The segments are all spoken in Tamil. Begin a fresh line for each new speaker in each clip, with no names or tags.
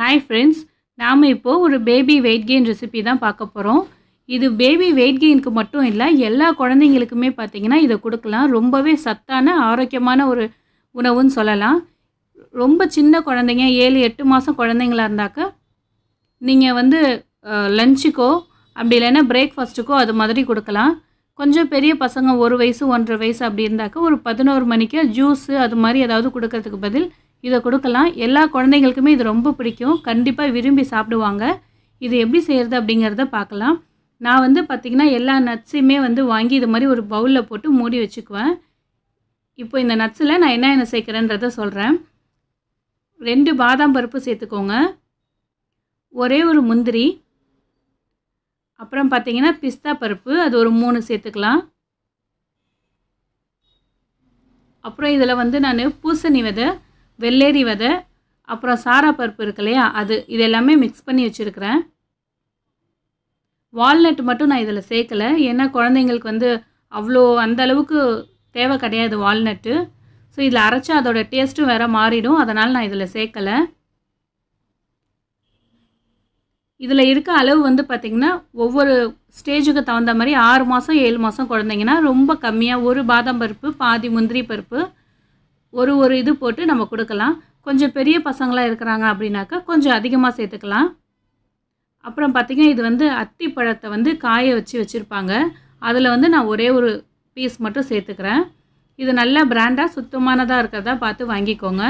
ஹாய் ஃப்ரெண்ட்ஸ் நாம் இப்போது ஒரு பேபி வெயிட் கெயின் ரெசிபி தான் பார்க்க போகிறோம் இது பேபி வெயிட் கெயினுக்கு மட்டும் இல்லை எல்லா குழந்தைங்களுக்குமே பார்த்தீங்கன்னா இதை கொடுக்கலாம். ரொம்பவே சத்தான ஆரோக்கியமான ஒரு உணவுன்னு சொல்லலாம். ரொம்ப சின்ன குழந்தைங்க ஏழு எட்டு மாதம் குழந்தைங்களா இருந்தாக்க நீங்கள் வந்து லஞ்சுக்கோ அப்படி இல்லைன்னா பிரேக்ஃபாஸ்ட்டுக்கோ அது மாதிரி கொடுக்கலாம். கொஞ்சம் பெரிய பசங்க ஒரு வயசு ஒன்றரை வயசு அப்படி இருந்தாக்க ஒரு பதினோரு மணிக்கு ஜூஸு அது மாதிரி ஏதாவது கொடுக்கறதுக்கு பதில் இதை கொடுக்கலாம். எல்லா குழந்தைங்களுக்குமே இது ரொம்ப பிடிக்கும். கண்டிப்பாக விரும்பி சாப்பிடுவாங்க. இது எப்படி செய்கிறது அப்படிங்கிறத பார்க்கலாம். நான் வந்து பார்த்திங்கன்னா எல்லா நட்ஸையுமே வந்து வாங்கி இது மாதிரி ஒரு பவுலில் போட்டு மூடி வச்சுக்குவேன். இப்போ இந்த நட்ஸில் நான் என்ன என்ன சேர்க்குறேன்றத சொல்கிறேன் ரெண்டு பாதாம் பருப்பு சேர்த்துக்கோங்க. ஒரே ஒரு முந்திரி. அப்புறம் பார்த்தீங்கன்னா பிஸ்தா பருப்பு. அது ஒரு மூணு சேர்த்துக்கலாம். அப்புறம் இதில் வந்து நான் பூசணி விதை வெள்ளேரி விதை அப்புறம் சாரா பருப்பு இருக்கு இல்லையா அது இது எல்லாமே மிக்ஸ் பண்ணி வச்சுருக்கிறேன். வால்நட் மட்டும் நான் இதில் சேர்க்கலை. ஏன்னா குழந்தைங்களுக்கு வந்து அவ்வளோ அந்த அளவுக்கு தேவை கிடையாது வால்நட்டு ஸோ இதில் அரைச்சா அதோட டேஸ்ட்டும் வேறு மாறிடும். அதனால் நான் இதில் சேர்க்கலை. இதில் இருக்க அளவு வந்து பார்த்திங்கன்னா ஒவ்வொரு ஸ்டேஜுக்கு தகுந்த மாதிரி ஆறு மாதம் ஏழு மாதம் குழந்தைங்கன்னா ரொம்ப கம்மியாக ஒரு பாதாம் பருப்பு பாதி முந்திரி பருப்பு ஒரு ஒரு இது போட்டு நம்ம கொடுக்கலாம். கொஞ்சம் பெரிய பசங்களாக இருக்கிறாங்க அப்படின்னாக்கா கொஞ்சம் அதிகமாக சேர்த்துக்கலாம். அப்புறம் பார்த்திங்கன்னா இது வந்து அத்தி பழத்தை வந்து காய வச்சு வச்சுருப்பாங்க. அதில் வந்து நான் ஒரே ஒரு பீஸ் மட்டும் சேர்த்துக்கிறேன். இது நல்ல பிராண்டாக சுத்தமானதாக இருக்கிறதா பார்த்து வாங்கிக்கோங்க.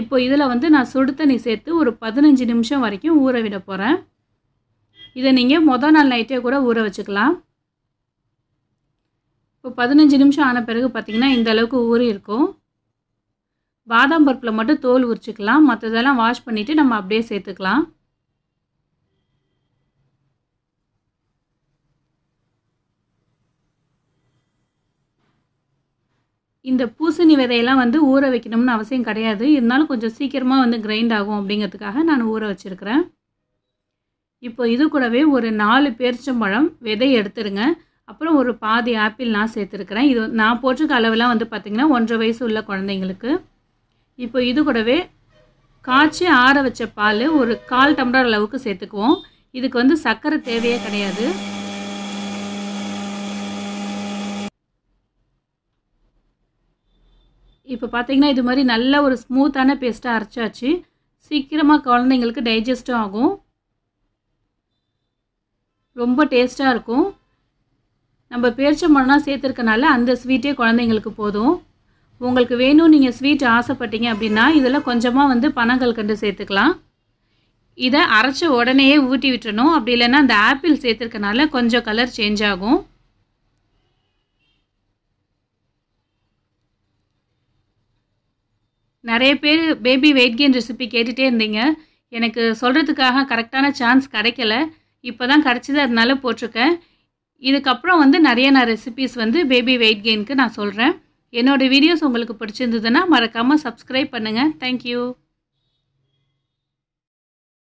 இப்போ இதில் வந்து நான் சுடு தண்ணி சேர்த்து ஒரு பதினஞ்சு நிமிஷம் வரைக்கும் ஊற விட போகிறேன் இதை நீங்கள் மொதல் நாள் நைட்டே கூட ஊற வச்சுக்கலாம். இப்போ பதினஞ்சு நிமிஷம் ஆன பிறகு பார்த்திங்கன்னா இந்த அளவுக்கு ஊறி இருக்கும். பாதாம் பருப்பில் மட்டும் தோல் உரிச்சிக்கலாம். மற்றதெல்லாம் வாஷ் பண்ணிவிட்டு நம்ம அப்படியே சேர்த்துக்கலாம். இந்த பூசணி விதையெல்லாம் வந்து ஊற வைக்கணும்னு அவசியம் கிடையாது. இருந்தாலும் கொஞ்சம் சீக்கிரமாக வந்து கிரைண்ட் ஆகும் அப்படிங்கிறதுக்காக நான் ஊற வச்சுருக்கிறேன். இப்போ இது கூடவே ஒரு நாலு பேரிச்சம்பழம் விதை எடுத்துருங்க. அப்புறம் ஒரு பாதி ஆப்பிள் நான் சேர்த்துருக்குறேன். இது நான் போட்டிருக்க அளவெல்லாம் வந்து பார்த்திங்கன்னா ஒன்றரை வயசு உள்ள குழந்தைங்களுக்கு. இப்போ இது கூடவே காய்ச்சி ஆற வச்ச பால் ஒரு கால் டம்ளர் அளவுக்கு சேர்த்துக்குவோம். இதுக்கு வந்து சர்க்கரை தேவையே கிடையாது. இப்போ பார்த்தீங்கன்னா இது மாதிரி நல்ல ஒரு ஸ்மூத்தான பேஸ்ட்டாக அரைச்சாச்சு. சீக்கிரமாக குழந்தைங்களுக்கு டைஜஸ்ட்டும் ஆகும். ரொம்ப டேஸ்ட்டாக இருக்கும். நம்ம பேரிச்சம்பழம்லாம் சேர்த்துருக்கனால அந்த ஸ்வீட்டே குழந்தைங்களுக்கு போதும். உங்களுக்கு வேணும் நீங்கள் ஸ்வீட் ஆசைப்பட்டீங்க அப்படின்னா இதில் கொஞ்சமாக வந்து பனங்கள் கண்டு சேர்த்துக்கலாம். இதை அரைச்ச உடனேயே ஊட்டி விட்டுறணும். அப்படி இல்லைன்னா அந்த ஆப்பிள் சேர்த்துருக்கனால கொஞ்சம் கலர் சேஞ்ச் ஆகும். நிறைய பேர் பேபி வெயிட் கெயின் ரெசிபி கேட்டுகிட்டே இருந்தீங்க. எனக்கு சொல்கிறதுக்காக கரெக்டான சான்ஸ் கிடைக்கல. இப்போ தான் கிடச்சிது அதனால போட்டிருக்கேன். இதுக்கப்புறம் வந்து நிறைய நான் ரெசிபீஸ் வந்து பேபி வெயிட் கெயினுக்கு நான் சொல்கிறேன் என்னோடய வீடியோஸ் உங்களுக்கு பிடிச்சிருந்ததுன்னா மறக்காமல் சப்ஸ்கிரைப் பண்ணுங்கள் தேங்க்யூ